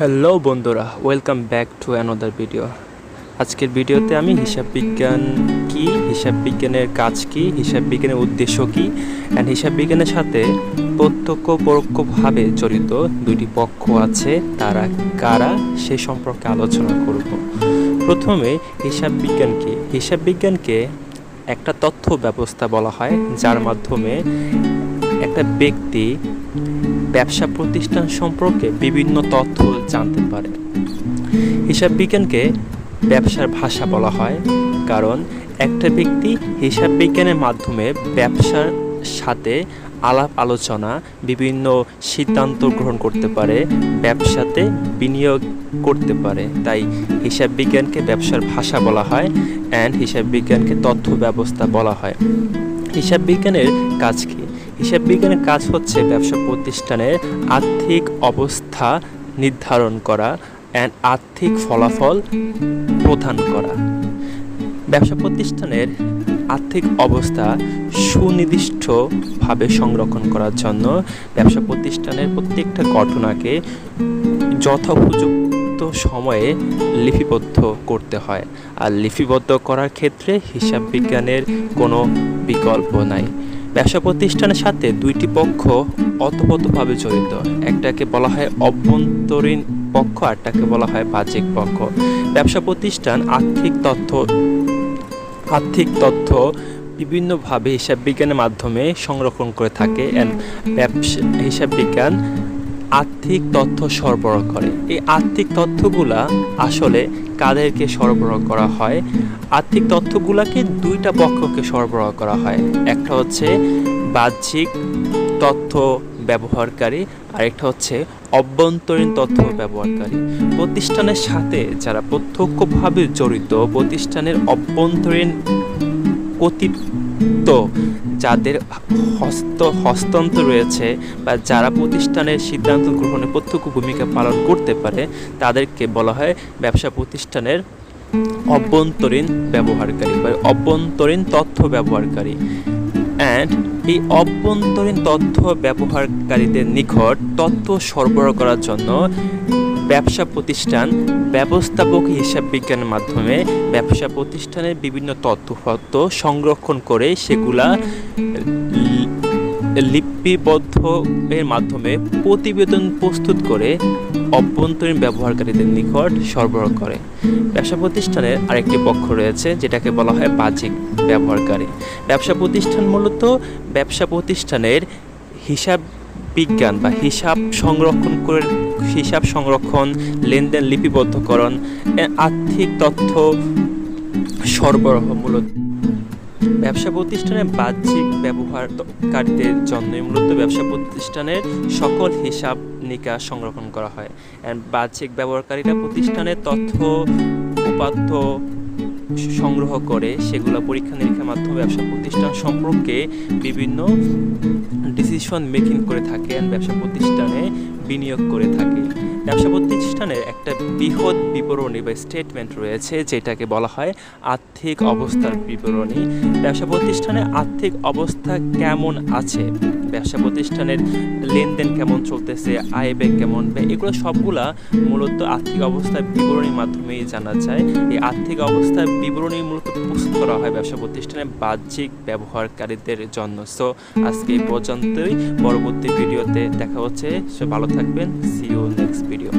Hello বন্ধুরা welcome back to another video আজকের ভিডিওতে আমি হিসাব বিজ্ঞান কি, হিসাব বিজ্ঞানের কাজ কি, হিসাব বিজ্ঞানের উদ্দেশ্য কি অ্যান্ড হিসাব বিজ্ঞানের সাথে প্রত্যক্ষ পরোক্ষভাবে জড়িত দুইটি পক্ষ আছে, তারা কারা, সে সম্পর্কে আলোচনা করব। প্রথমে, হিসাব বিজ্ঞান কি হিসাব বিজ্ঞানকে একটা তথ্য ব্যবস্থা বলা হয়, যার মাধ্যমে একটা ব্যক্তি ব্যবসা প্রতিষ্ঠান সম্পর্কে বিভিন্ন তথ্য জানতে পারে। হিসাব বিজ্ঞানকে ব্যবসার ভাষা বলা হয়, কারণ একটা ব্যক্তি হিসাব বিজ্ঞানের মাধ্যমে ব্যবসার সাথে আলাপ আলোচনা, বিভিন্ন সিদ্ধান্ত গ্রহণ করতে পারে, ব্যবসাতে বিনিয়োগ করতে পারে। তাই হিসাব বিজ্ঞানকে ব্যবসার ভাষা বলা হয় অ্যান্ড হিসাব বিজ্ঞানকে তথ্য ব্যবস্থা বলা হয়। হিসাব বিজ্ঞানের কাজ কি? হিসাব বিজ্ঞানের কাজ হচ্ছে ব্যবসা প্রতিষ্ঠানের আর্থিক অবস্থা নির্ধারণ করা অ্যান্ড আর্থিক ফলাফল প্রদান করা। ব্যবসা প্রতিষ্ঠানের আর্থিক অবস্থা সুনির্দিষ্টভাবে সংরক্ষণ করার জন্য ব্যবসা প্রতিষ্ঠানের প্রত্যেকটা ঘটনাকে যথোপযুক্ত সময়ে লিপিবদ্ধ করতে হয়। আর লিপিবদ্ধ করার ক্ষেত্রে হিসাব বিজ্ঞানের কোনো বিকল্প নাই। ব্যবসা প্রতিষ্ঠানের সাথে দুইটি পক্ষ অতপতভাবে জড়িত। একটাকে বলা হয় অভ্যন্তরীণ পক্ষ আরটাকে বলা হয় বাহ্যিক পক্ষ। ব্যবসা প্রতিষ্ঠান আর্থিক তথ্য আর্থিক তথ্য বিভিন্নভাবে হিসাব বিজ্ঞানের মাধ্যমে সংরক্ষণ করে থাকে। অ্যান্ড ব্যবসা, হিসাব বিজ্ঞান আর্থিক তথ্য সরবরাহ করে। এই আর্থিক তথ্যগুলা আসলে কাদেরকে সরবরাহ করা হয়? আর্থিক তথ্যগুলাকে দুইটা পক্ষকে সরবরাহ করা হয়। একটা হচ্ছে বাহ্যিক তথ্য ব্যবহারকারী আরেকটা হচ্ছে অভ্যন্তরীণ তথ্য ব্যবহারকারী। প্রতিষ্ঠানের সাথে যারা প্রত্যক্ষভাবে জড়িত, প্রতিষ্ঠানের অভ্যন্তরীণ কর্তৃত্ব যাদের হস্ত হস্তান্তর রয়েছে বা যারা প্রতিষ্ঠানের সিদ্ধান্ত গ্রহণে প্রত্যক্ষ ভূমিকা পালন করতে পারে, তাদেরকে বলা হয় ব্যবসা প্রতিষ্ঠানের অভ্যন্তরীণ ব্যবহারকারী বা অভ্যন্তরীণ তথ্য ব্যবহারকারী। অ্যান্ড এই অভ্যন্তরীণ তথ্য ব্যবহারকারীদের নিকট তথ্য সরবরাহ করার জন্য ব্যবসা প্রতিষ্ঠান ব্যবস্থাপক হিসাব বিজ্ঞানের মাধ্যমে ব্যবসা প্রতিষ্ঠানের বিভিন্ন তথ্যপত্র সংরক্ষণ করে সেগুলা লিপিবদ্ধ এর মাধ্যমে প্রতিবেদন প্রস্তুত করে অভ্যন্তরীণ ব্যবহারকারীদের নিকট সরবরাহ করে। ব্যবসা প্রতিষ্ঠানের আরেকটি পক্ষ রয়েছে, যেটাকে বলা হয় বাহ্যিক ব্যবহারকারী। ব্যবসা প্রতিষ্ঠান মূলত ব্যবসা প্রতিষ্ঠানের হিসাব বিজ্ঞান বা হিসাব সংরক্ষণ করে হিসাব সংরক্ষণ, লেনদেন লিপিবদ্ধকরণ আর্থিক তথ্য সরবরাহ মূলত ব্যবসা প্রতিষ্ঠানের বাহ্যিক ব্যবহারকারীদের জন্যই মূলত ব্যবসা প্রতিষ্ঠানের সকল হিসাব নিকাশ সংরক্ষণ করা হয়। অ্যান্ড বাহ্যিক ব্যবহারকারীরা প্রতিষ্ঠানের তথ্য, উপাত্ত সংগ্রহ করে সেগুলো পরীক্ষা নিরীক্ষার মাধ্যমে ব্যবসা প্রতিষ্ঠান সম্পর্কে বিভিন্ন ডিসিশন মেকিং করে থাকে। and ব্যবসা প্রতিষ্ঠানে বিনিয়োগ করে থাকে। ব্যবসা প্রতিষ্ঠানের একটা বৃহৎ বিবরণী বা স্টেটমেন্ট রয়েছে, যেটাকে বলা হয় আর্থিক অবস্থার বিবরণী। ব্যবসা প্রতিষ্ঠানের আর্থিক অবস্থা কেমন আছে? ব্যবসা প্রতিষ্ঠানের লেনদেন কেমন চলতেছে? আয় ব্যয় কেমন? ব্যয় এগুলো সবগুলা মূলত আর্থিক অবস্থার বিবরণীর মাধ্যমেই জানা যায়। এই আর্থিক অবস্থার বিবরণী মূলত প্রস্তুত করা হয় ব্যবসা প্রতিষ্ঠানের বাহ্যিক ব্যবহারকারীদের জন্য। সো আজকে এই পর্যন্তই। পরবর্তী ভিডিওতে দেখা হচ্ছে। সো ভালো থাকবেন। C you next video